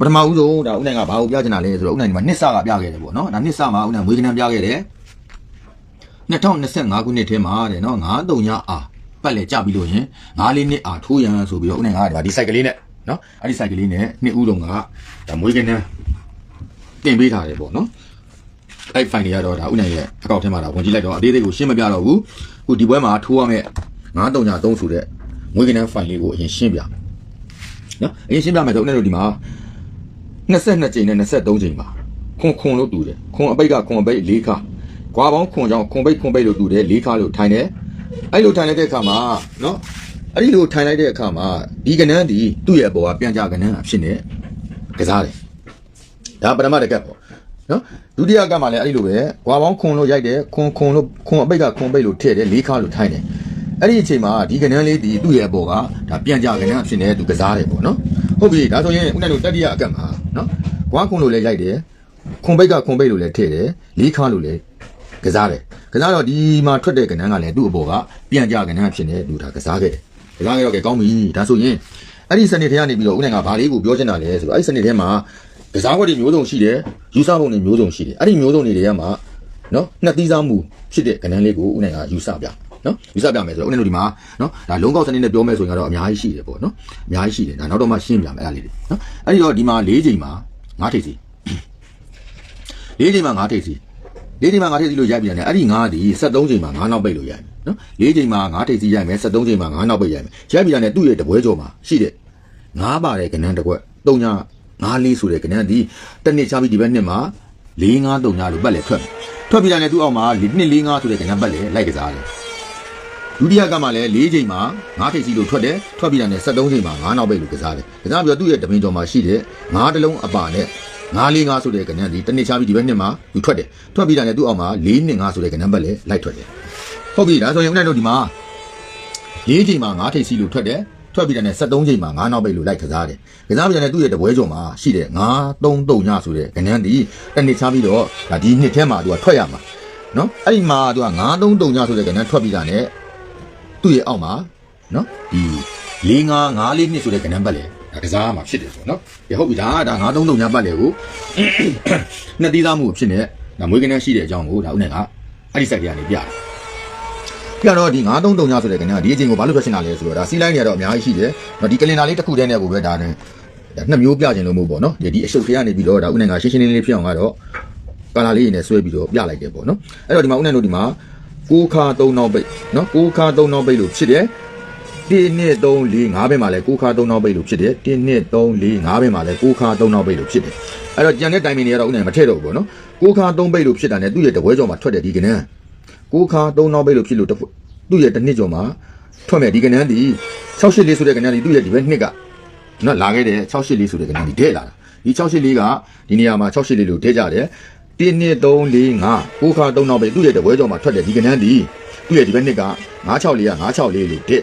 ပထမဦးဆုံးဒါဦးနိုင်ကဘာကိုပြချင်တာလဲဆိုတော့ဦးနိုင်ဒီမှာနှစ်ဆကပြခဲ့တယ်ပေါ့နော်ဒါနှစ်ဆမှာဦးနိုင်မွေးကနန်းပြခဲ့တယ်2025ခုနှစ်ထဲမှာတဲ့နော်93ညအာပတ်လေကြပြီလို့ရင်9လေးနှစ်အာထိုးရန်ဆိုပြီးတော့ဦးနိုင်ကဒီမှာဒီ cycle လေးနဲ့နော်အဲ့ဒီ cycle လေးနဲ့နှစ်ဦးလုံးကဒါမွေးကနန်းတင်ပေးထားတယ်ပေါ့နော်အဲ့ file တွေကတော့ဒါဥနိုင်ရဲ့အကောင့်ထဲမှာဒါဝင်ကြည့်လိုက်တော့အသေးသေးကိုရှင်းမပြတော့ဘူးခုဒီပွဲမှာထိုးရမယ့်93ည3ဆိုတဲ့မွေးကနန်း file လေးကိုအရင်ရှင်းပြနော်အရင်ရှင်းပြမယ်ဆိုဥနိုင်တို့ဒီမှာ 22ကြိမ်နဲ့23ကြိမ်ပါခွန်ခွန်လို့တူတယ်ခွန်အပိတ်ကခွန်အပိတ်၄ခါကွာပေါင်းခွန်ကြောင့်ခွန်ပိတ်ခွန်ပိတ်လို့တူတယ်၄ခါလို့ထိုင်တယ်အဲ့လိုထိုင်လိုက်တဲ့အခါမှာနော်အဲ့ဒီလိုထိုင်လိုက်တဲ့အခါမှာဒီကနန်းဒီသူ့ရဲ့အပေါ်ကပြန်ကြကနန်းအဖြစ်နဲ့ကစားတယ်ဒါပထမတစ်ကက်ပေါ့နော်ဒုတိယကမှလည်းအဲ့ဒီလိုပဲကွာပေါင်းခွန်လို့ရိုက်တယ်ခွန်ခွန်လို့ခွန်အပိတ်ကခွန်ပိတ်လို့ထည့်တယ်လေးခါလို့ထိုင်းတယ်အဲ့ဒီအချိန်မှာဒီကနန်းလေးဒီသူ့ရဲ့အပေါ်ကဒါပြန်ကြကနန်းအဖြစ်နဲ့သူကစားတယ်ပေါ့နော်ဟုတ်ပြီဒါဆိုရင်ဦးနဲ့တို့တတိယအကက်မှာ နော်ကွာခွန်လို့လည်းရိုက်တယ်ခွန်ပိတ်ကခွန်ပိတ်လို့လည်းထည့်တယ်လေးခါလို့လည်းကစားတယ်ကစားတော့ဒီမှာထွက်တဲ့ကနန်းကလည်းသူ့အပေါ်ကပြန်ကြကနန်းအဖြစ်နဲ့သူဒါကစားခဲ့တယ်ကစားခဲ့တော့ကဲကောင်းပြီဒါဆိုရင်အဲ့ဒီစနစ်ထဲကနေပြီးတော့ဦးနိုင်ကဘာလေးကိုပြောချင်တာလဲဆိုတော့အဲ့ဒီစနစ်ထဲမှာကစားခွက်တွေမျိုးစုံရှိတယ်ယူဆပုံတွေမျိုးစုံရှိတယ်အဲ့ဒီမျိုးစုံတွေတွေကမှနော်နှစ်သီးစားမှုဖြစ်တဲ့ကဏ္ဍလေးကိုဦးနိုင်ကယူဆပြ နော်ယူဆပြမယ်ဆိုတော့ဦးနိုင်တို့ဒီမှာနော်ဒါလုံးကောက်စနစ်နဲ့ပြောမယ်ဆိုရင်တော့အများကြီးရှိတယ်ပေါ့နော်အများကြီးရှိတယ်ဒါနောက်တော့မှရှင်းပြမယ်အဲ့ဒါလေးတွေနော်အဲ့ဒီတော့ဒီမှာ၄ချိန်မှာ၅ထိပ်စီ၄ချိန်မှာ၅ထိပ်စီ၄ချိန်မှာ၅ထိပ်စီလို့ရိုက်ပြန်တယ်အဲ့ဒီ၅ဒီ73ချိန်မှာ၅နောက်ပိတ်လို့ရိုက်မယ်နော်၄ချိန်မှာ၅ထိပ်စီရိုက်မယ်73ချိန်မှာ၅နောက်ပိတ်ရိုက်မယ်ရိုက်ပြန်တယ်သူ့ရဲ့တပွဲကျော်မှာရှိတဲ့၅ပါတဲ့ကဏ္ဍတစ်ခွက်၃ညငါးလေးဆိုတဲ့ကဏ္ဍဒီတစ်နှစ်ချပြီးဒီဘက်နှစ်မှာ၄၅၃ညလို့ပတ်လေထွက်မယ်ထွက်ပြီးတာနဲ့သူ့အောက်မှာနှစ်၄၅ဆိုတဲ့ကဏ္ဍပတ်လေလိုက်ကစားတယ် ဒုတိယကမှလည်း၄ချိန်မှာ၅ထိပ်စီလို့ထွက်တယ်ထွက်ပြီးတာနဲ့73ချိန်မှာ၅နောက်ပိတ်လို့ကစားတယ်ကစားပြီးတော့သူ့ရဲ့တပင်ကျော်မှာရှိတဲ့၅တလုံးအပါနဲ့၅၄၅ဆိုတဲ့ကဏ္ဍဒီတစ်နှစ်ချပြီးဒီဘက်နှစ်မှာသူထွက်တယ်ထွက်ပြီးတာနဲ့သူ့အောက်မှာ၄နှစ်၅ဆိုတဲ့ကဏ္ဍပတ်လေလိုက်ထွက်တယ်ဟုတ်ပြီဒါဆိုရင်ဦးနိုင်တို့ဒီမှာ၄ချိန်မှာ၅ထိပ်စီလို့ထွက်တယ်ထွက်ပြီးတဲ့နဲ့73ချိန်မှာ9နောက်ပိတ်လို့လိုက်ကစားတယ်။ကစားပြီးတဲ့နဲ့သူ့ရဲ့တပွဲကျော်မှာရှိတဲ့9 3 3ညဆိုတဲ့ကဏ္ဍဒီတစ်နှစ်ချပြီးတော့ဒါဒီနှစ်ထဲမှာသူကထွက်ရမှာနော်အဲ့ဒီမှာသူက9 3 3ညဆိုတဲ့ကဏ္ဍထွက်ပြီးတာနဲ့ သူ့ရဲ့အောက်မှာနော်ဒီ4 5 5လေးနှစ်ဆိုတဲ့ကဏ္ဍပတ်လေဒါကစားမှာဖြစ်တယ်ဆိုနော်။ဟုတ်ပြီဒါကဒါ9 3 3ညပတ်လေကိုနှစ်သီးသားမှုဖြစ်နေဒါမွေးကဏ္ဍရှိတဲ့အကြောင်းကိုဒါဦးနဲ့ကအဲ့ဒီစိုက်ကနေပြတယ်ပြတော့ဒီ933ညဆိုတဲ့ကနေဒီအချိန်ကိုဘာလို့ထွက်ရှင်တာလဲဆိုတော့ဒါစီးလိုင်းတွေကတော့အများကြီးရှိတယ်။နော်ဒီကလင်နာလေးတစ်ခုတည်းနဲ့ကိုပဲဒါနဲ့ဒါနှစ်မျိုးပြခြင်းလို့မဟုတ်ပေါ့နော်။ဒီဒီအရှုပ်တွေကနေပြီးတော့ဒါဥနိုင်ကရှင်းရှင်းလင်းလင်းဖြစ်အောင်ကတော့ကာလာလေးတွေနဲ့ဆွဲပြီးတော့ပြလိုက်တယ်ပေါ့နော်။အဲ့တော့ဒီမှာဥနိုင်တို့ဒီမှာ 6ခါ3နောက်ပိတ်နော်6ခါ3နောက်ပိတ်လို့ဖြစ်တယ်1 2 3 4 5ဘက်မှာလည်း6ခါ3နောက်ပိတ်လို့ဖြစ်တယ်1 2 3 4 5ဘက်မှာလည်း6ခါ3နောက်ပိတ်လို့ဖြစ်တယ်အဲ့တော့ကြံတဲ့တိုင်မင်တွေကတော့ဥနိုင်မထည့်တော့ဘူးပေါ့နော်6ခါ3ပိတ်လို့ဖြစ်တာနဲ့သူ့ရဲ့တပွဲကြော်မှာထွက်တယ်ဒီကနန်း6ခါ3နောက်ပိတ်လို့ဖြစ်လို့တစ်ခုသူ့ရဲ့တစ်နှစ်ကျော်မှာထွက်မဲ့ဒီကနန်းဒီ684ဆိုတဲ့ကနန်းဒီသူ့ရဲ့ဒီဘက်နှစ်ကနော်လာခဲ့တယ်684ဆိုတဲ့ကနန်းဒီတဲ့လာတာဒီ684ကဒီနေရာမှာ684လို့တဲ့ကြတယ် 1 2 3 4 5 6ခါ3နောက်ပိတ်သူ့ရဲ့တပွဲကြော်မှာထွက်တယ်ဒီကနန်းဒီသူ့ရဲ့ဒီဘက်နှစ်က964က964လို့တဲ့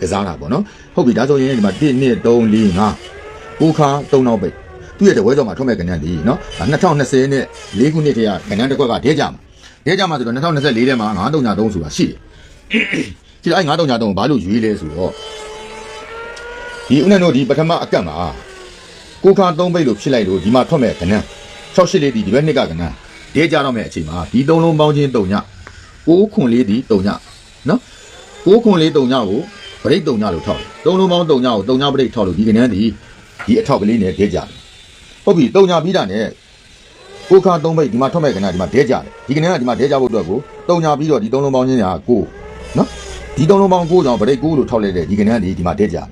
ကစားတာပေါ့နော်ဟုတ်ပြီဒါဆိုရင်ဒီမှာ1 2 3 4 5ကိုခါ3နောက်ပိတ်သူ့ရဲ့တပွဲကြော်မှာထွက်မဲ့ကဏ္ဍဒီနော်2020နဲ့၄ခုနှစ်တည်းကကဏ္ဍတစ်ခွက်ကဒဲကြမှာဒဲကြမှာဆိုတော့2024ထဲမှာ933ဆိုတာရှိတယ်ဒီအဲ့933ဘာလို့ရွေးလဲဆိုတော့ဒီဦးနဲ့တို့ဒီပထမအကတ်မှာကိုခါ3ပိတ်လို့ဖြစ်လိုက်လို့ဒီမှာထွက်မဲ့ကဏ္ဍ 68လေးဒီဒီဘက်နှစ်ကကဏ္ဍဒဲကြတော့မဲ့အချိန်မှာဒီသုံးလုံးပေါင်းချင်း3ည6ခွန်လေးဒီ3ညနော်6ခွန်လေး3ညကိုပရိတ်တုံညလို့ထောက်တယ်သုံးလုံးပေါင်းတုံညကိုတုံညပရိတ်ထောက်လို့ဒီကနန်းဒီဒီအထောက်ကလေးနဲ့ဒဲကြတယ်ဟုတ်ပြီတုံညပြီးတာနဲ့ကိုခါသုံးပိတ်ဒီမှာထွက်မဲ့ကနန်းဒီမှာဒဲကြတယ်ဒီကနန်းကဒီမှာဒဲကြဖို့အတွက်ကိုတုံညပြီးတော့ဒီသုံးလုံးပေါင်းချင်းညာကိုနော်ဒီသုံးလုံးပေါင်းကိုကြောင့်ပရိတ်ကိုလို့ထောက်လိုက်တဲ့ဒီကနန်းဒီဒီမှာဒဲကြတယ်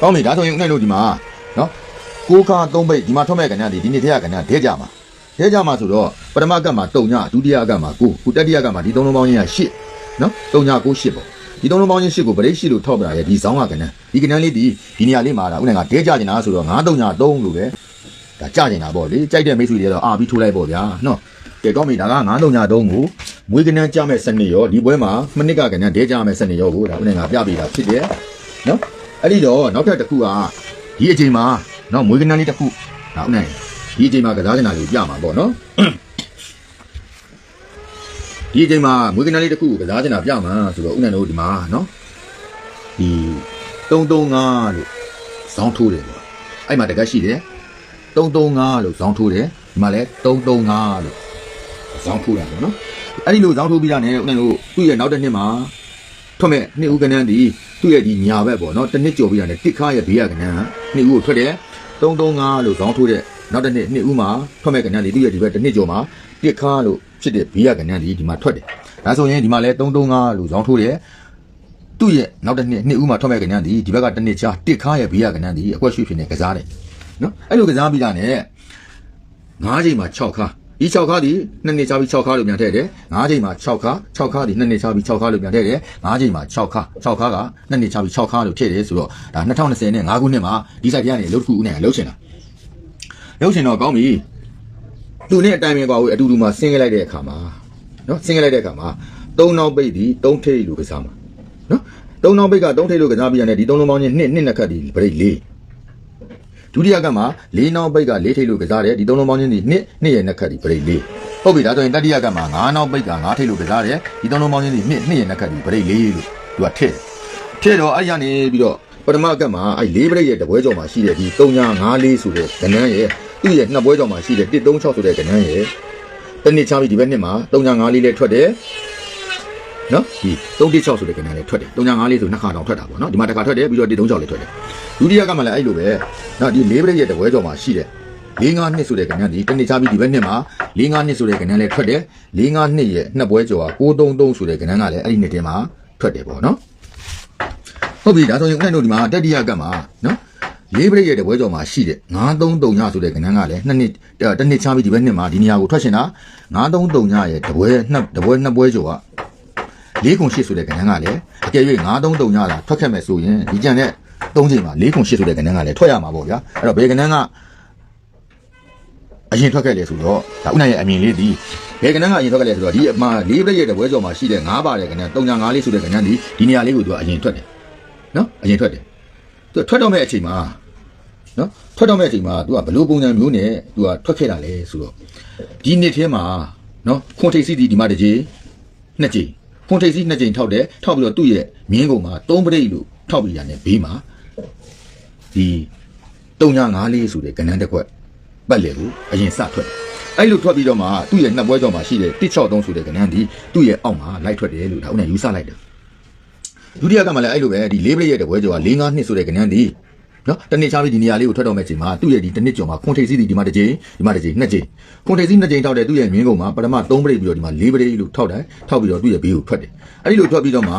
ကောင်းပြီဒါဆိုရင်ဦးနဲ့လို့ဒီမှာနော် ကိုခါသုံးပိတ်ဒီမှာထွက်မဲ့ကနန်းဒီဒီနေ့တည်းကကနန်းဒဲကြမှာဒဲကြမှာဆိုတော့ပထမကတ်မှာတုံညဒုတိယကတ်မှာကိုခုတတိယကတ်မှာဒီသုံးလုံးပေါင်းချင်းညာ8နော်တုံညကို8ပေါ့ဒီသုံးလုံးပေါင်းချင်းရှစ်ကိုဗရိတ်ရှိလို့ထောက်ပြရရဲ့ဒီဇောင်းကကနန်းဒီကနန်းလေးဒီဒီနေရာလေးမှာဒါဥနိုင်ကတဲကြနေတာဆိုတော့9 3 3လို့ပဲဒါကြနေတာပေါ့လေကြိုက်တဲ့မိတ်ဆွေတွေကတော့အာပြီးထိုးလိုက်ပေါ့ဗျာနော်ကဲကောင်းပြီဒါက9 3 3ကိုမွေးကနန်းကြမဲ့စနစ်ရောဒီပွဲမှာမနစ်ကကနန်းတဲကြမဲ့စနစ်ရောကိုဒါဥနိုင်ကပြပေးတာဖြစ်တယ်နော်အဲ့ဒီတော့နောက်ထပ်တစ်ခုကဒီအချိန်မှာ နော်မွေးကနန်းလေးတစ်ခုဒါဥနိုင်ဒီအချိန်မှာကစားနေတာလေးပြမှာပေါ့နော်ဒီအချိန်မှာမွေးကနန်းလေးတစ်ခုကိုကစားချင်တာပြမှာဆိုတော့ဦးနိုင်တို့ဒီမှာနော်ဒီ335လို့ဇောင်းထိုးတယ်ပေါ့အဲ့မှာတကက်ရှိတယ်335လို့ဇောင်းထိုးတယ်ဒီမှာလည်း335လို့ဇောင်းထိုးတာပေါ့နော်အဲ့ဒီလိုဇောင်းထိုးပြီးတာနဲ့ဦးနိုင်တို့သူ့ရဲ့နောက်တစ်နှစ်မှာထွက်မဲ့နှစ်ဦးကနန်းဒီသူ့ရဲ့ဒီညာဘက်ပေါ့နော်တစ်နှစ်ကျော်ပြီးတာနဲ့တစ်ခါရဲ့ဘေးရကနန်းနှစ်ဦးကိုထွက်တယ် 335လို့ဇောင်းထိုးတဲ့နောက်တစ်နှစ်နှစ်ဦးမှာထွက်မဲ့ကနန်းဒီသူ့ရဲ့ဒီဘက်တစ်နှစ်ကျော်မှာတစ်ခါလို့ဖြစ်တဲ့ဘေးရကနန်းဒီဒီမှာထွက်တယ်ဒါဆိုရင်ဒီမှာလည်း335လို့ဇောင်းထိုးတယ်သူ့ရဲ့နောက်တစ်နှစ်နှစ်ဦးမှာထွက်မဲ့ကဏ္ဍဒီဒီဘက်ကတစ်နှစ်ချာတစ်ခါရဲ့ဘေးကကဏ္ဍဒီအကွက်ရွှေဖြစ်နေကစားတယ်နော်အဲ့လိုကစားပြီးတာနဲ့၅ချိန်မှာ6ခါ ဒီ6ခါဒီနှစ်နှစ်ချာပြီး6ခါလို့ပြန်ထည့်တယ်၅ချိန်မှာ6ခါ6ခါဒီနှစ်နှစ်ချာပြီး6ခါလို့ပြန်ထည့်တယ်၅ချိန်မှာ6ခါ6ခါကနှစ်နှစ်ချာပြီး6ခါလို့ထည့်တယ်ဆိုတော့ဒါ2020နဲ့5ခုနှစ်မှာဒီဆိုင်ကနေအလုပ်တစ်ခုဦးနဲ့လှုပ်ရှင်တာလှုပ်ရှင်တော့ကောင်းပြီသူနဲ့အတိုင်းပဲကွာဦးအတူတူမှာဆင်းခဲ့လိုက်တဲ့အခါမှာနော်ဆင်းခဲ့လိုက်တဲ့အခါမှာ၃နောက်ပိတ်ဒီ၃ထိပ်လို့ကစားမှာနော်သုံးနောင်ပိတ်ကသုံးထိပ်လို့ကစားပြရတယ်ဒီသုံးလုံးပေါင်းချင်းနှစ်နှစ်နှစ်ခတ်ဒီပရိတ်လေး ဒုတိယကမှာလေးနောင်ပိတ်ကလေးထိပ်လို့ကစားတယ်ဒီသုံးလုံးပေါင်းချင်းဒီနှစ်နှစ်ရဲ့နှစ်ခတ်ဒီပရိတ်လေးဟုတ်ပြီဒါဆိုရင်တတိယကမှာငါးနောင်ပိတ်ကငါးထိပ်လို့ကစားတယ်ဒီသုံးလုံးပေါင်းချင်းဒီနှစ်နှစ်ရဲ့နှစ်ခတ်ဒီပရိတ်လေးလို့သူကထည့်ထည့်တော့အဲ့ရနေပြီးတော့ပထမကမှာအဲ့လေးပရိတ်ရဲ့တပွဲကြော်မှာရှိတဲ့ဒီ354ဆိုတဲ့ကဏ္ဍရဲ့သူ့ရဲ့နှစ်ပွဲကြော်မှာရှိတဲ့136ဆိုတဲ့ကဏ္ဍရဲ့တနစ်ချပြီးဒီဘက်နှစ်မှာ354လေးလည်းထွက်တယ် နော်ဒီ316ဆိုတဲ့ကဏ္ဍလေးထွက်တယ်355လေးဆိုနှစ်ခါတောင်ထွက်တာပေါ့နော်ဒီမှာတစ်ခါထွက်တယ်ပြီးတော့136လေးထွက်တယ်ဒုတိယကမှလည်းအဲ့လိုပဲနော်ဒီလေးပရိတ်ရဲ့တပွဲကြော်မှာရှိတယ်55နှစ်ဆိုတဲ့ကဏ္ဍဒီတနေ့ချပြီးဒီဘက်နှစ်မှာ55နှစ်ဆိုတဲ့ကဏ္ဍလေးထွက်တယ်55နှစ်ရဲ့နှစ်ပွဲကြော်က633ဆိုတဲ့ကဏ္ဍကလည်းအဲ့ဒီနှစ်ထဲမှာထွက်တယ်ပေါ့နော်ဟုတ်ပြီဒါဆိုရင်ဦးနိုင်တို့ဒီမှာတတိယကမှာနော်လေးပရိတ်ရဲ့တပွဲကြော်မှာရှိတဲ့933ညဆိုတဲ့ကဏ္ဍကလည်းနှစ်နှစ်တစ်နှစ်ချပြီးဒီဘက်နှစ်မှာဒီနေရာကိုထွက်ရှင်တာ933ညရဲ့တပွဲနှစ်တပွဲနှစ်ပွဲကြော်က ၄ခု၈ဆိုတဲ့ကဏ္ဍကလည်းအကယ်၍933ညလာထွက်ခဲ့မယ်ဆိုရင်ဒီကြံတဲ့၃ချိန်မှာ၄ခု၈ဆိုတဲ့ကဏ္ဍကလည်းထွက်ရမှာပေါ့ဗျာအဲ့တော့ဘယ်ကဏ္ဍကအရင်ထွက်ခဲ့လေဆိုတော့ဒါဥနိုင်ရဲ့အမြင်လေးဒီဘယ်ကဏ္ဍကအရင်ထွက်ခဲ့လဲဆိုတော့ဒီအမှာ၄ပြည့်ရဲ့တပွဲကြော်မှာရှိတဲ့၅ပါးတဲ့ကဏ္ဍ305လေးဆိုတဲ့ကဏ္ဍဒီဒီနေရာလေးကိုသူကအရင်ထွက်တယ်နော်အရင်ထွက်တယ်သူထွက်တော့မဲ့အချိန်မှာနော်ထွက်တော့မဲ့အချိန်မှာသူကဘလို့ပုံစံမျိုးနဲ့သူကထွက်ခဲ့တာလဲဆိုတော့ဒီနှစ်ထဲမှာနော်ခွန်ထိပ်စီဒီဒီမှာတစ်ချိန်နှစ်ချိန် ခွန်ထိပ်စီနှစ်ကြိမ်ထောက်တယ်ထောက်ပြီးတော့သူ့ရဲ့မြင်းကုံမှာသုံးပရိတ်လို့ထောက်ပြီးရတယ်ဘေးမှာဒီ305လေးဆိုတဲ့ကဏ္ဍတစ်ခွက်ပတ်လေကိုအရင်စထွက်တယ်အဲ့လိုထွက်ပြီးတော့မှသူ့ရဲ့နှစ်ပွဲကြော်မှာရှိတဲ့163ဆိုတဲ့ကဏ္ဍဒီသူ့ရဲ့အောက်မှာလိုက်ထွက်တယ်လို့ဒါဦးနဲ့ယူဆလိုက်တယ်ဒုတိယကမှလည်းအဲ့လိုပဲဒီလေးပရိတ်ရဲ့တပွဲကြော်က45နှစ်ဆိုတဲ့ကဏ္ဍဒီ နော်တနေ့ချပြီးဒီနေရာလေးကိုထွက်တော့မဲ့ချိန်မှာသူ့ရဲ့ဒီတစ်နှစ်ကျော်မှာခွန်ထိပ်စီဒီမှာတစ်ကြိမ်ဒီမှာတစ်ကြိမ်နှစ်ကြိမ်ခွန်ထိပ်စီနှစ်ကြိမ်ထောက်တယ်သူ့ရဲ့မြင်းကုံမှာပထမ3ပရိတ်ပြီးတော့ဒီမှာ4ပရိတ်လို့ထောက်တယ်ထောက်ပြီးတော့သူ့ရဲ့ဘေးကိုထွက်တယ်အဲ့ဒီလိုထွက်ပြီးတော့မှ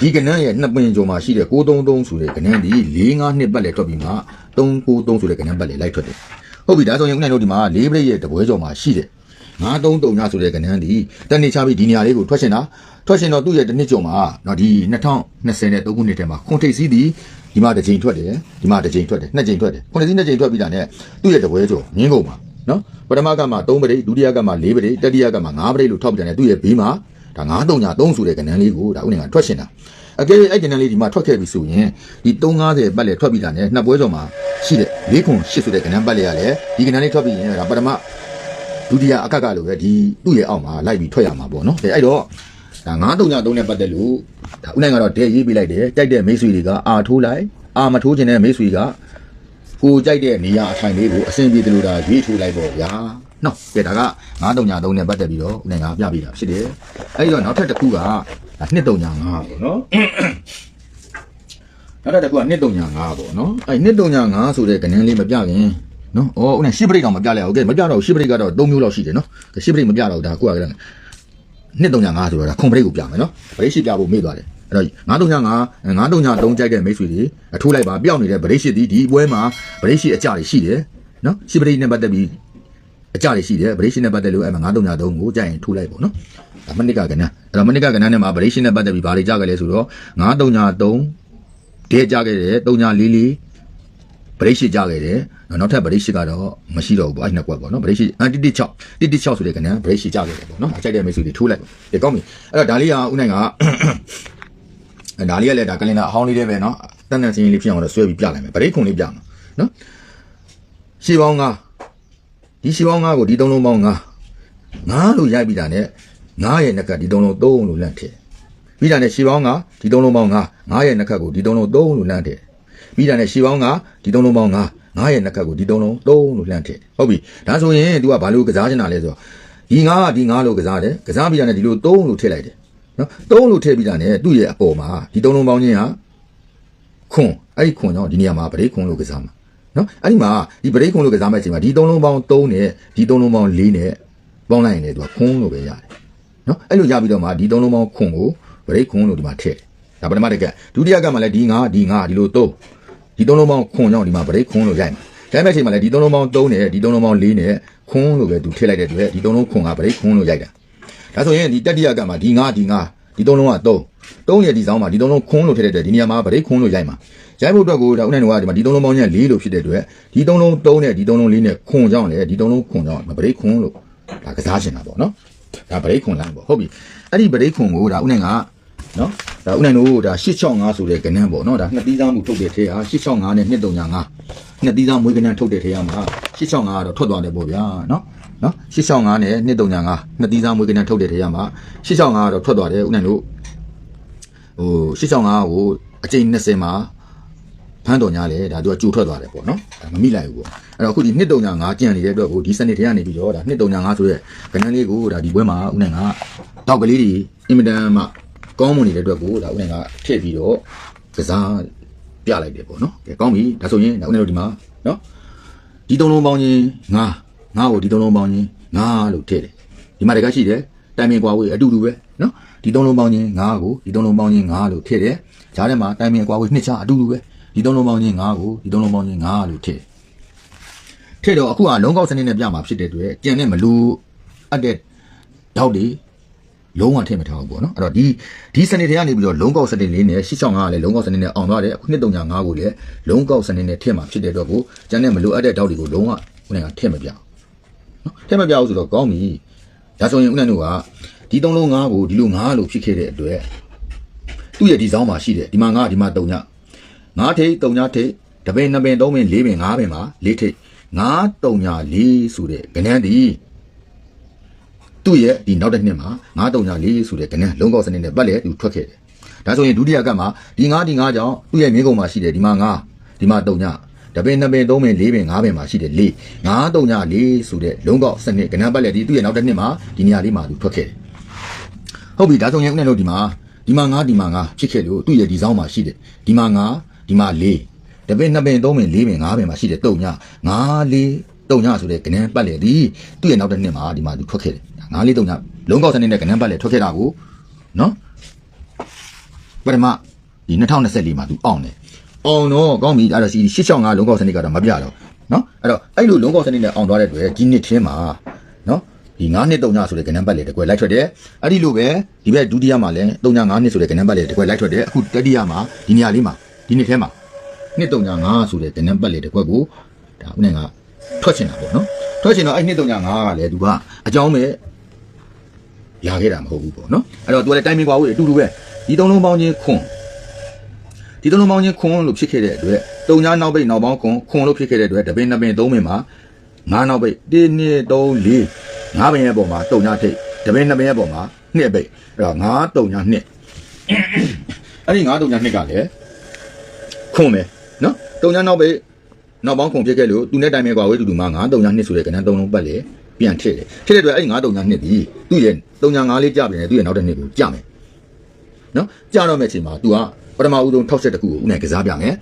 ဒီကဏ္ဍရဲ့နှစ်ပင်ကျော်မှာရှိတဲ့633ဆိုတဲ့ကဏ္ဍဒီ45နှစ်ပတ်လေထွက်ပြီးမှ393ဆိုတဲ့ကဏ္ဍပတ်လေလိုက်ထွက်တယ်ဟုတ်ပြီဒါဆိုရင်ခုနကတို့ဒီမှာ4ပရိတ်ရဲ့တပွဲကျော်မှာရှိတယ်933ညဆိုတဲ့ကဏ္ဍဒီတနေ့ချပြီးဒီနေရာလေးကိုထွက်ရှင်တာထွက်ရှင်တော့သူ့ရဲ့တစ်နှစ်ကျော်မှာနော်ဒီ2020နဲ့3ခုနှစ်ထဲမှာခွန်ထိပ်စီဒီ ဒီမှာတစ်ချိန်ထွက်တယ်ဒီမှာတစ်ချိန်ထွက်တယ်နှစ်ချိန်ထွက်တယ်ခွန်ထိပ်စီနှစ်ချိန်ထွက်ပြီးတာနဲ့သူ့ရဲ့တပွဲကျော်မြင်းကုန်မှာနော်ပထမကမှ3ပရိတ်ဒုတိယကမှ4ပရိတ်တတိယကမှ5ပရိတ်လို့ထောက်ပြတယ်နဲ့သူ့ရဲ့ဘေးမှာဒါ933ည3ဆိုတဲ့ကဏ္ဍလေးကိုဒါဥနေကထွက်ရှင်တာအကယ်၍အဲ့ကဏ္ဍလေးဒီမှာထွက်ခဲ့ပြီဆိုရင်ဒီ350ပတ်လေထွက်ပြီးတာနဲ့နှစ်ပွဲကျော်မှာရှိတဲ့၄ခု8ဆိုတဲ့ကဏ္ဍပတ်လေရလဲဒီကဏ္ဍလေးထွက်ပြီးရင်ဒါပထမဒုတိယအကက်ကလိုပဲဒီသူ့ရဲ့အောက်မှာလိုက်ပြီးထွက်ရမှာပေါ့နော်အဲအဲ့တော့ ဒါ933နဲ့ပတ်သက်လို့ဒါဥနိုင်ကတော့တဲရေးပေးလိုက်တယ်ကြိုက်တဲ့မိတ်ဆွေတွေကအာထိုးလိုက်အာမထိုးခြင်းတဲ့မိတ်ဆွေကကိုကြိုက်တဲ့နေရာအထိုင်လေးကိုအဆင်ပြေတယ်လို့ဒါရွေးထိုးလိုက်ပေါ့ဗျာနော်ကဲဒါက933နဲ့ပတ်သက်ပြီးတော့ဥနိုင်ကပြပေးတာဖြစ်တယ်အဲ့ဒီတော့နောက်ထပ်တစ်ခုကဒါ235ပေါ့နော်နောက်ထပ်တစ်ခုက235ပေါ့နော်အဲ့235ဆိုတဲ့ကဏ္ဍလေးမပြခင်နော်။အော်ဦးနဲ့ရှစ်ပရိတ်တော့မပြလိုက်အောင်။ကဲမပြတော့ရှစ်ပရိတ်ကတော့၃မျိုးလောက်ရှိတယ်နော်။ကဲရှစ်ပရိတ်မပြတော့ဒါကိုကကလည်း နှစ်335ဆိုတော့ဒါခွန်ပရိတ်ကိုပြမယ်နော်။ပရိတ်ရှိပြဖို့မေ့သွားတယ်။အဲ့တော့935 933ကြိုက်တဲ့မိတ်ဆွေတွေအထိုးလိုက်ပါပျောက်နေတဲ့ပရိတ်ရှိသည်ဒီပွဲမှာပရိတ်ရှိအကြတွေရှိတယ်နော်။ရှစ်ပရိတ်နဲ့ပတ်သက်ပြီးအကြတွေရှိတယ်ပရိတ်ရှိနဲ့ပတ်သက်လို့အဲ့မှာ933ကိုကြိုက်ရင်ထိုးလိုက်ပေါ့နော်။ဒါမနစ်ကကဏ္ဍအဲ့တော့မနစ်ကကဏ္ဍနဲ့မှာပရိတ်ရှိနဲ့ပတ်သက်ပြီးဘာတွေကြကြလဲဆိုတော့933တဲကြခဲ့တယ်344 ပရိတ်ရှိကြခဲ့တယ်နောက်ထပ်ပရိတ်ရှိကတော့မရှိတော့ဘူးအဲ့နှစ်ကွက်ပေါ့နော်ပရိတ်ရှိအတိတိ6တိတိ6ဆိုတဲ့ကဏ္ဍပရိတ်ရှိကြခဲ့တယ်ပေါ့နော်အကြိုက်တဲ့မိတ်ဆွေတွေထိုးလိုက်ဒီကောင်းပြီအဲ့တော့ဒါလေးကဦးနိုင်ကဒါလေးကလည်းဒါကလင်နာအဟောင်းလေးတွေပဲနော်တန်တန်ချင်းလေးဖြစ်အောင်တော့ဆွဲပြီးပြလိုက်မယ်ပရိတ်ခုံလေးပြမှာနော်ရှီပေါင်းကဒီရှီပေါင်းကကိုဒီသုံးလုံးပေါင်းကငါလို့ရိုက်ပြီးတာနဲ့ငါရဲ့နှက်ကဒီသုံးလုံးသုံးလို့လန့်ထည့်ပြီးတာနဲ့ရှီပေါင်းကဒီသုံးလုံးပေါင်းကငါရဲ့နှက်ကကိုဒီသုံးလုံးသုံးလို့လန့်ထည့် ပြီးတာနဲ့ရှီပေါင်းကဒီသုံးလုံးပေါင်းကငါရဲ့နှက်ကတ်ကိုဒီသုံးလုံးသုံးလို့လှမ်းထည့်တယ်ဟုတ်ပြီဒါဆိုရင် तू ကဘာလို့ကစားချင်တာလဲဆိုတော့ဒီငါကဒီငါလို့ကစားတယ်ကစားပြီးတာနဲ့ဒီလိုသုံးလို့ထည့်လိုက်တယ်နော်သုံးလို့ထည့်ပြီးတာနဲ့သူ့ရဲ့အပေါ်မှာဒီသုံးလုံးပေါင်းချင်းဟာခွန်အဲ့ဒီခွန်ကြောင့်ဒီနေရာမှာဗရိတ်ခွန်လို့ကစားမှာနော်အဲ့ဒီမှာဒီဗရိတ်ခွန်လို့ကစားမဲ့အချိန်မှာဒီသုံးလုံးပေါင်း3နဲ့ဒီသုံးလုံးပေါင်း4နဲ့ပေါင်းလိုက်ရင်လည်း तू ကခွန်လို့ပဲရတယ်နော်အဲ့လိုရပြီးတော့မှဒီသုံးလုံးပေါင်းခွန်ကိုဗရိတ်ခွန်လို့ဒီမှာထည့်ဒါပထမတစ်ကဒုတိယကမှလည်းဒီငါဒီငါဒီလိုသုံး ဒီသုံးလုံးပေါင်းခွန်ကြောင့်ဒီမှာဗရိတ်ခွန်လို့ရိုက်မှာရိုက်မဲ့အချိန်မှာလည်းဒီသုံးလုံးပေါင်း3နဲ့ဒီသုံးလုံးပေါင်း4နဲ့ခွန်လို့ပဲသူထည့်လိုက်တဲ့အတွက်ဒီသုံးလုံးခွန်ကဗရိတ်ခွန်လို့ရိုက်တာဒါဆိုရင်ဒီတတိယကမှာဒီ5ဒီ5ဒီသုံးလုံးက3 3ရဲ့ဒီဆောင်မှာဒီသုံးလုံးခွန်လို့ထည့်တဲ့အတွက်ဒီနေရာမှာဗရိတ်ခွန်လို့ရိုက်မှာရိုက်ဖို့အတွက်ကိုဒါဥနိုင်တို့ကဒီမှာဒီသုံးလုံးပေါင်းည4လို့ဖြစ်တဲ့အတွက်ဒီသုံးလုံး3နဲ့ဒီသုံးလုံး4နဲ့ခွန်ကြောင့်လေဒီသုံးလုံးခွန်ကြောင့်ဗရိတ်ခွန်လို့ဒါကစားချင်တာပေါ့နော်ဒါဗရိတ်ခွန်လမ်းပေါ့ဟုတ်ပြီအဲ့ဒီဗရိတ်ခွန်ကိုဒါဥနိုင်က နော်ဒါဥနိုင်တို့ဒါ865ဆိုတဲ့ကဏ္ဍပေါ့နော်ဒါနှစ်သီးသားမှုထုတ်တဲ့ထဲဟာ865နဲ့235နှစ်သီးသားမွေးကဏ္ဍထုတ်တဲ့ထဲမှာ865ကတော့ထွက်သွားတယ်ပေါ့ဗျာနော်နော်865နဲ့235နှစ်သီးသားမွေးကဏ္ဍထုတ်တဲ့ထဲမှာ865ကတော့ထွက်သွားတယ်ဥနိုင်တို့ဟို865ကိုအကျိန်20မှာဖမ်းတော်ညာလေဒါသူကကြိုထွက်သွားတယ်ပေါ့နော်ဒါမမိလိုက်ဘူးပေါ့အဲ့တော့အခုဒီ235ကြံနေတဲ့အတွက်ကိုဒီစနစ်ထဲကနေပြီးတော့ဒါ235ဆိုတဲ့ကဏ္ဍလေးကိုဒါဒီဘွဲမှာဥနိုင်ကတောက်ကလေးတွေအင်မတန်မှ ကောင်းမွန်နေတဲ့အတွက်ကိုဒါဦးနိုင်ကထည့်ပြီးတော့ကစားပြလိုက်တယ်ပေါ့နော်ကဲကောင်းပြီဒါဆိုရင်ဒါဦးနိုင်တို့ဒီမှာနော်ဒီသုံးလုံးပေါင်းချင်းငါငါ့ကိုဒီသုံးလုံးပေါင်းချင်းငါလို့ထည့်တယ်ဒီမှာတကရှိတယ်တိုင်ပင်ကွာဝေးအတူတူပဲနော်ဒီသုံးလုံးပေါင်းချင်းငါကိုဒီသုံးလုံးပေါင်းချင်းငါလို့ထည့်တယ်ဂျားထဲမှာတိုင်ပင်ကွာဝေးနှစ်ချအတူတူပဲဒီသုံးလုံးပေါင်းချင်းငါကိုဒီသုံးလုံးပေါင်းချင်းငါလို့ထည့်ထည့်တော့အခုကလုံးကောက်စနစ်နဲ့ပြမှာဖြစ်တဲ့အတွက်ကြံနဲ့မလူအပ်တဲ့ဓာတ်တွေ လုံးဝထည့်မထားဘူးပေါ့နော်အဲ့တော့ဒီဒီစနစ်တွေကနေပြီးတော့လုံးကောက်စနစ်လေးနဲ့865ကလည်းလုံးကောက်စနစ်နဲ့အောင်သွားတယ်အခု235ကိုလည်းလုံးကောက်စနစ်နဲ့ထည့်မှာဖြစ်တဲ့အတွက်ကိုကျန်တဲ့မလိုအပ်တဲ့ဓာတ်တွေကိုလုံးဝဦးနိုင်ကထည့်မပြအောင်နော်ထည့်မပြဘူးဆိုတော့ကောင်းပြီဒါဆိုရင်ဦးနိုင်တို့ကဒီသုံးလုံး5ကိုဒီလို5လို့ဖြစ်ခဲ့တဲ့အတွက်သူ့ရဲ့ဒီဆောင်မှာရှိတယ်ဒီမှာ5ဒီမှာ3ည5ထိပ်3ညထိပ်တပင်2ပင်3ပင်4ပင်5ပင်မှာ4ထိပ်5 3ည4ဆိုတဲ့ကဏ္ဍဒီ သူ့ရဲ့ဒီနောက်တစ်နှစ်မှာ934ဆိုတဲ့ကဏ္ဍလုံးကောက်စနစ်နဲ့ပတ်လေသူထွက်ခဲ့တယ်ဒါဆိုရင်ဒုတိယကမှာဒီ9ဒီ9ကြောင့်သူ့ရဲ့မြေကုံမှာရှိတယ်ဒီမှာ9ဒီမှာ3ညတပင်2ပင်3ပင်4ပင်5ပင်မှာရှိတယ်4 9 3ည4ဆိုတဲ့လုံးကောက်စနစ်ကဏ္ဍပတ်လေဒီသူ့ရဲ့နောက်တစ်နှစ်မှာဒီနေရာလေးမှာသူထွက်ခဲ့တယ်ဟုတ်ပြီဒါဆိုရင်ဦးနဲ့လို့ဒီမှာဒီမှာ9ဒီမှာ9ဖြစ်ခဲ့လို့သူ့ရဲ့ဒီဆောင်မှာရှိတယ်ဒီမှာ9ဒီမှာ4တပင်2ပင်3ပင်4ပင်5ပင်မှာရှိတယ်3ည9 4တုံညဆိုတဲ့ကဏ္ဍပတ်လေဒီသူ့ရဲ့နောက်တစ်နှစ်မှာဒီမှာသူထွက်ခဲ့တယ် ငါးလေးတုံညလုံးကောက်စနစ်နဲ့ကဏ္ဍပတ်လေထွက်ခဲ့တာကိုနော်ပထမဒီ2024မှာသူအောင်တယ်အောင်တော့ကောင်းပြီအဲ့တော့စီ665လုံးကောက်စနစ်ကတော့မပြတော့နော်အဲ့တော့အဲ့လိုလုံးကောက်စနစ်နဲ့အောင်သွားတဲ့အတွက်ဒီနှစ်ချင်းမှာနော်ဒီ9နှစ်တုံညဆိုတဲ့ကဏ္ဍပတ်လေတကွယ်လိုက်ထွက်တယ်အဲ့ဒီလိုပဲဒီဘက်ဒုတိယမှာလည်းတုံည9နှစ်ဆိုတဲ့ကဏ္ဍပတ်လေတကွယ်လိုက်ထွက်တယ်အခုတတိယမှာဒီနေရာလေးမှာဒီနှစ်ထဲမှာနှစ်တုံည9ဆိုတဲ့ကဏ္ဍပတ်လေတကွက်ကိုဒါဦးနိုင်ကထွက်ချင်တာပေါ့နော်ထွက်ချင်တော့အဲ့နှစ်တုံည9ကလည်းသူကအကြောင်းပဲ လာခဲ့တာမဟုတ်ဘူးပေါ့နော်အဲ့တော့သူကလည်းတိုင်ပင်ကွာဝေးအတူတူပဲဒီသုံးလုံးပေါင်းချင်းခွန်ဒီသုံးလုံးပေါင်းချင်းခွန်လို့ဖြစ်ခဲ့တဲ့အတွက်တုံညာနောက်ပိတ်နောက်ပေါင်းခွန်ခွန်လို့ဖြစ်ခဲ့တဲ့အတွက်တပင်းနှစ်ပင်သုံးပင်မှာငါးနောက်ပိတ်1 2 3 4ငါးပင်ရဲ့ပုံမှာတုံညာထိတ်တပင်းနှစ်ပင်ရဲ့ပုံမှာနှစ်ပိတ်အဲ့တော့ငါးတုံညာနှစ်အဲ့ဒီငါးတုံညာနှစ်ကလည်းခွန်ပဲနော်တုံညာနောက်ပိတ်နောက်ပေါင်းခွန်ဖြစ်ခဲ့လို့သူနဲ့တိုင်ပင်ကွာဝေးတူတူမှာငါးတုံညာနှစ်ဆိုတဲ့ကဏ္ဍသုံးလုံးပတ်လေ ပြန်ထည့်တယ်ထည့်တဲ့အတွက်အဲ့ဒီ9တုံညာနှစ်ဒီသူ့ရဲ့တုံညာ9လေးကြပြီလေသူ့ရဲ့နောက်တစ်နှစ်ကိုကြမယ်နော်ကြတော့မဲ့အချိန်မှာ तू ကပထမဦးဆုံးထောက်ချက်တစ်ခုကိုဦးနိုင်ကစားပြမယ်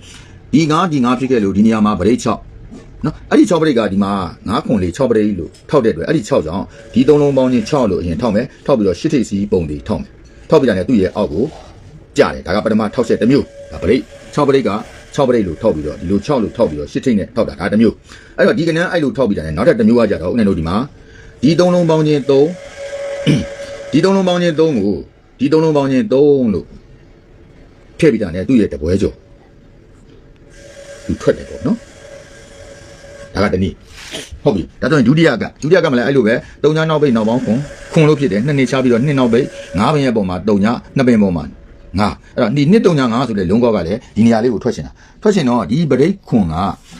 ဒီ9ဒီ9ဖြစ်ခဲ့လို့ဒီနေရာမှာဗရိတ်6နော်အဲ့ဒီ6ဗရိတ်ကဒီမှာ9ခွန်လေး6ဗရိတ်လို့ထောက်တဲ့အတွက်အဲ့ဒီ6ကြောင့်ဒီသုံးလုံးပေါင်းချင်း6လို့အရင်ထောက်မယ်ထောက်ပြီးတော့8ထိပ်စီးပုံတွေထောက်မယ်ထောက်ပြီးတာနဲ့သူ့ရဲ့အောက်ကိုကြတယ်ဒါကပထမထောက်ချက်တစ်မျိုးဒါဗရိတ်6ဗရိတ်က 6ပရိတ်လို့ထောက်ပြီးတော့ဒီလို6လို့ထောက်ပြီးတော့8ထိပ်နဲ့ထောက်တာဒါတစ်မျိုးအဲ့တော့ဒီကနန်းအဲ့လိုထောက်ပြီးတာနဲ့နောက်ထပ်တစ်မျိုးကကြတော့ဦးနေတို့ဒီမှာဒီသုံးလုံးပေါင်းချင်း3ဒီသုံးလုံးပေါင်းချင်း3ကိုဒီသုံးလုံးပေါင်းချင်း3လို့ထည့်ပြီးတာနဲ့သူ့ရဲ့တပွဲကျော်သူထွက်တယ်ပေါ့နော်ဒါကတနည်းဟုတ်ပြီဒါဆိုရင်ဒုတိယကဒုတိယကမှလည်းအဲ့လိုပဲ၃ညနောက်ပိတ်နောက်ပေါင်းခွန်ခွန်လို့ဖြစ်တယ်နှစ်နှစ်ချပြီးတော့နှစ်နောက်ပိတ်၅ပင်ရဲ့ပုံမှာ၃ညနှစ်ပင်ပုံမှာ ငါအဲ့တော့ဒီနှစ်တုံညာငါဆိုတဲ့လုံးကောက်ကလည်းဒီနေရာလေးကိုထွက်ချင်တာထွက်ချင်တော့ဒီဗရိတ်ခွန်က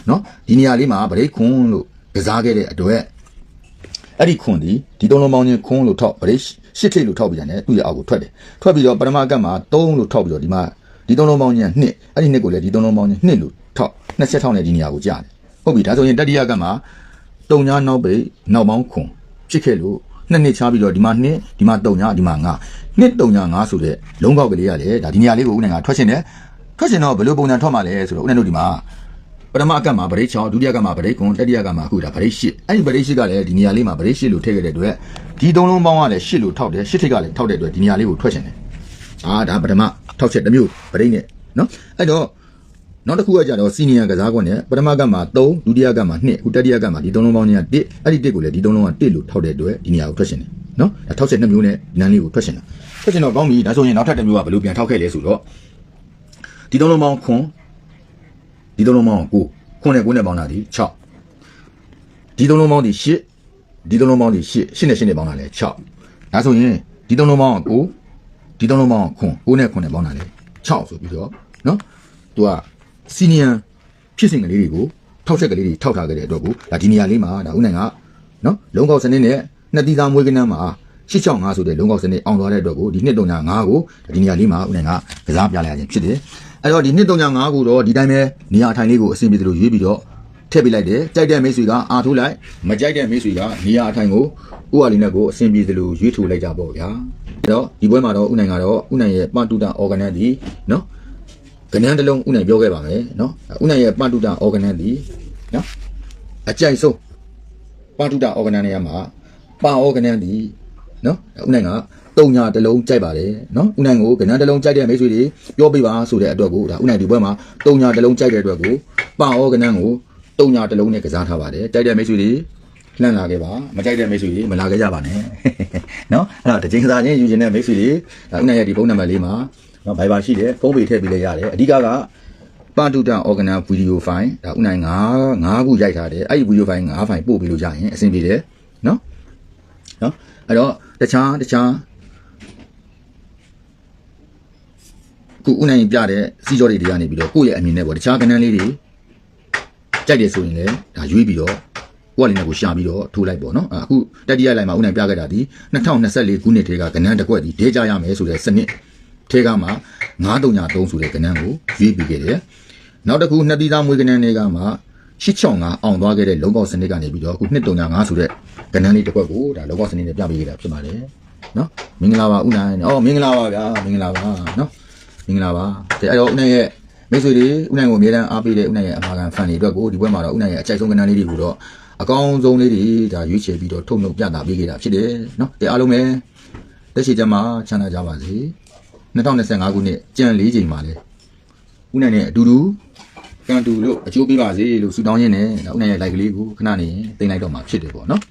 နော်ဒီနေရာလေးမှာဗရိတ်ခွန်လို့ကစားခဲ့တဲ့အတွက်အဲ့ဒီခွန်ဒီဒီသုံးလုံးပေါင်းချင်းခွန်လို့ထောက်ဗရိတ်ရှစ်ထိပ်လို့ထောက်ပြီးတယ်သူ့ရဲ့အောက်ကိုထွက်တယ်ထွက်ပြီးတော့ပထမကတ်မှာ3လို့ထောက်ပြီးတော့ဒီမှာဒီသုံးလုံးပေါင်းချင်း2အဲ့ဒီ2ကိုလည်းဒီသုံးလုံးပေါင်းချင်း2လို့ထောက်20ထောက်နဲ့ဒီနေရာကိုကြားတယ်ဟုတ်ပြီဒါဆိုရင်တတိယကမှာတုံညာနောက်ပိတ်နောက်ပေါင်းခွန်ဖြစ်ခဲ့လို့နှစ်နှစ်ချပြီးတော့ဒီမှာနှစ်ဒီမှာတုံညာဒီမှာငါ နှစ်တုံညာငါဆိုတဲ့လုံးကောက်ကလေးရတယ်ဒါဒီနေရာလေးကိုဦးနိုင်ကထွက်ရှင်တယ်ထွက်ရှင်တော့ဘယ်လိုပုံစံထွက်မှာလဲဆိုတော့ဦးနိုင်တို့ဒီမှာပထမအကမှာဗရိတ်6ဒုတိယကမှာဗရိတ်ခွန်တတိယကမှာအခုဒါဗရိတ်8အဲ့ဒီဗရိတ်8ကလည်းဒီနေရာလေးမှာဗရိတ်8လို့ထည့်ခဲ့တဲ့အတွက်ဒီသုံးလုံးပေါင်းကလည်း8လို့ထောက်တယ်8ထိပ်ကလည်းထောက်တဲ့အတွက်ဒီနေရာလေးကိုထွက်ရှင်တယ်အာဒါပထမထောက်ချက်တစ်မျိုးဗရိတ်နဲ့နော်အဲ့တော့နောက်တစ်ခုကကြတော့စီနီယာကစားကွက်နဲ့ပထမကမှ3ဒုတိယကမှ2အခုတတိယကမှဒီသုံးလုံးပေါင်းကြီးက1အဲ့ဒီ1ကိုလည်းဒီသုံးလုံးက1လို့ထောက်တဲ့အတွက်ဒီနေရာကိုထွက်ရှင်တယ်နော်ဒါထောက်ချက်2မျိုးနဲ့နန်းလေးကိုထွက်ရှင်တာ ထွက်ရှင်တော့ကောင်းပြီဒါဆိုရင်နောက်ထပ်တစ်မျိုးကဘယ်လိုပြန်ထောက်ခဲ့လဲဆိုတော့ဒီသုံးလုံးပေါင်းခွန်ဒီသုံးလုံးပေါင်း9ခွန်နဲ့9နဲ့ပေါင်းတာဒီ6ဒီသုံးလုံးပေါင်းဒီ8ဒီသုံးလုံးပေါင်းဒီ8 8နဲ့8နဲ့ပေါင်းတာလဲ6ဒါဆိုရင်ဒီသုံးလုံးပေါင်းက9ဒီသုံးလုံးပေါင်းကခွန်9နဲ့9နဲ့ပေါင်းတာလဲ6ဆိုပြီးတော့နော်သူကစီနီယံဖြစ်စဉ်ကလေးတွေကိုထောက်ချက်ကလေးတွေထောက်ထားခဲ့တဲ့အတွက်ကိုဒါဒီနေရာလေးမှာဒါဦးနိုင်ကနော်လုံးကောက်စနစ်နဲ့နှစ်သီးသားမွေးကနန်းမှာ 665ဆိုတဲ့လုံးကောက်စနစ်အောင်သွားတဲ့အတွက်ကိုဒီနှစ်တုံညာ9ကိုဒီနေရာလေးမှာဦးနိုင်ကကစားပြလိုက်ရခြင်းဖြစ်တယ်အဲ့တော့ဒီနှစ်တုံညာ9ကိုတော့ဒီတိုင်းပဲနေရာထိုင်လေးကိုအဆင်ပြေသလိုရွေးပြီးတော့ထည့်ပေးလိုက်တယ်ကြိုက်တဲ့မိတ်ဆွေကအာထိုးလိုက်မကြိုက်တဲ့မိတ်ဆွေကနေရာထိုင်ကိုဥအားလေးနဲ့ကိုအဆင်ပြေသလိုရွေးထိုးလိုက်ကြပေါ့ဗျာအဲ့တော့ဒီပွဲမှာတော့ဦးနိုင်ကတော့ဦးနိုင်ရဲ့ပတူတာအော်ဂနန်ဒီနော်ကဏ္ဍတစ်လုံးဥနိုင်ပြောခဲ့ပါမယ်နော်ဥနိုင်ရဲ့ပတုတအော်ဂနန်ဒီနော်အကြိုက်ဆုံးပတုတအော်ဂနန်နေရာမှာပါအော်ဂနန်ဒီ နော်ဥနိုင်ကတုံညာတစ်လုံးကြိုက်ပါတယ်နော်ဥနိုင်ကိုကဏ္ဍတစ်လုံးကြိုက်တဲ့မိတ်ဆွေတွေပြောပြပါဆိုတဲ့အတွက်ကိုဒါဥနိုင်ဒီဘက်မှာတုံညာတစ်လုံးကြိုက်တဲ့အတွက်ကိုပါအော်ဂနန်ကိုတုံညာတစ်လုံးနဲ့ကစားထားပါတယ်ကြိုက်တဲ့မိတ်ဆွေတွေလှမ်းလာခဲ့ပါမကြိုက်တဲ့မိတ်ဆွေတွေမလာခဲ့ကြပါနဲ့နော်အဲ့တော့တစ်ချိန်ကစားချင်းယူခြင်းတဲ့မိတ်ဆွေတွေဒါဥနိုင်ရဲ့ဒီဖုန်းနံပါတ်လေးမှာနော် Viber ရှိတယ်ဖုန်းပေထည့်ပေးလိုက်ရတယ်အဓိကကပတုတ organ video file ဒါဥနိုင်9 9ခုရိုက်ထားတယ်အဲ့ဒီ video file 9 file ပို့ပေးလို့ရရင်အဆင်ပြေတယ်နော်နော်အဲ့တော့ တခြားတခြားခုဥနိုင်ပြတဲ့စီကြောတွေတွေကနေပြီးတော့ကိုယ့်ရဲ့အမြင်နဲ့ပေါ့တခြားကဏ္ဍလေးတွေကြိုက်တယ်ဆိုရင်လည်းဒါရွေးပြီးတော့ကိုယ့်အလေးနဲ့ကိုရှာပြီးတော့ထိုးလိုက်ပေါ့နော်အဲ့အခုတတိယလိုက်မှာဥနိုင်ပြခဲ့တာဒီ2024ခုနှစ်တည်းကကဏ္ဍတစ်ကွက်ဒီဒေးကြရမယ်ဆိုတဲ့စနစ်ထဲကမှ9303ဆိုတဲ့ကဏ္ဍကိုရွေးပြီးခဲ့တယ်။နောက်တစ်ခုနှစ်သီးသားမွေးကဏ္ဍတွေကမှ 865အောင်သွားခဲ့တဲ့လုံပေါက်စနစ်ကနေပြီးတော့အခု235ဆိုတဲ့ကဏ္ဍလေးတစ်ခွက်ကိုဒါလုံပေါက်စနစ်နဲ့ပြပေးခဲ့တာဖြစ်ပါတယ်။နော်မင်္ဂလာပါဦးနိုင်။အော်မင်္ဂလာပါဗျာမင်္ဂလာပါနော်မင်္ဂလာပါ။တဲ့အဲ့တော့ဦးနိုင်ရဲ့မိတ်ဆွေတွေဦးနိုင်ကိုအမြဲတမ်းအားပေးတဲ့ဦးနိုင်ရဲ့အမာခံဖန်တွေအတွက်ကိုဒီဘက်မှာတော့ဦးနိုင်ရဲ့အကြိုက်ဆုံးကဏ္ဍလေးတွေကိုတော့အကောင်းဆုံးလေးတွေဒါရွေးချယ်ပြီးတော့ထုတ်နှုတ်ပြသပေးခဲ့တာဖြစ်တယ်နော်။တဲ့အားလုံးပဲလက်ရှိကျမှချမ်းသာကြပါစေ။2025ခုနှစ်ကြံ၄ချိန်မှာလဲဦးနိုင်နဲ့အတူတူ ကန်တူလို့အကျိုးပေးပါစေလို့ဆုတောင်းရင်းနဲ့ဒါဦးနိုင်ရဲ့ like ကလေးကိုခဏနေတင်လိုက်တော့မှာဖြစ်တယ်ပေါ့နော်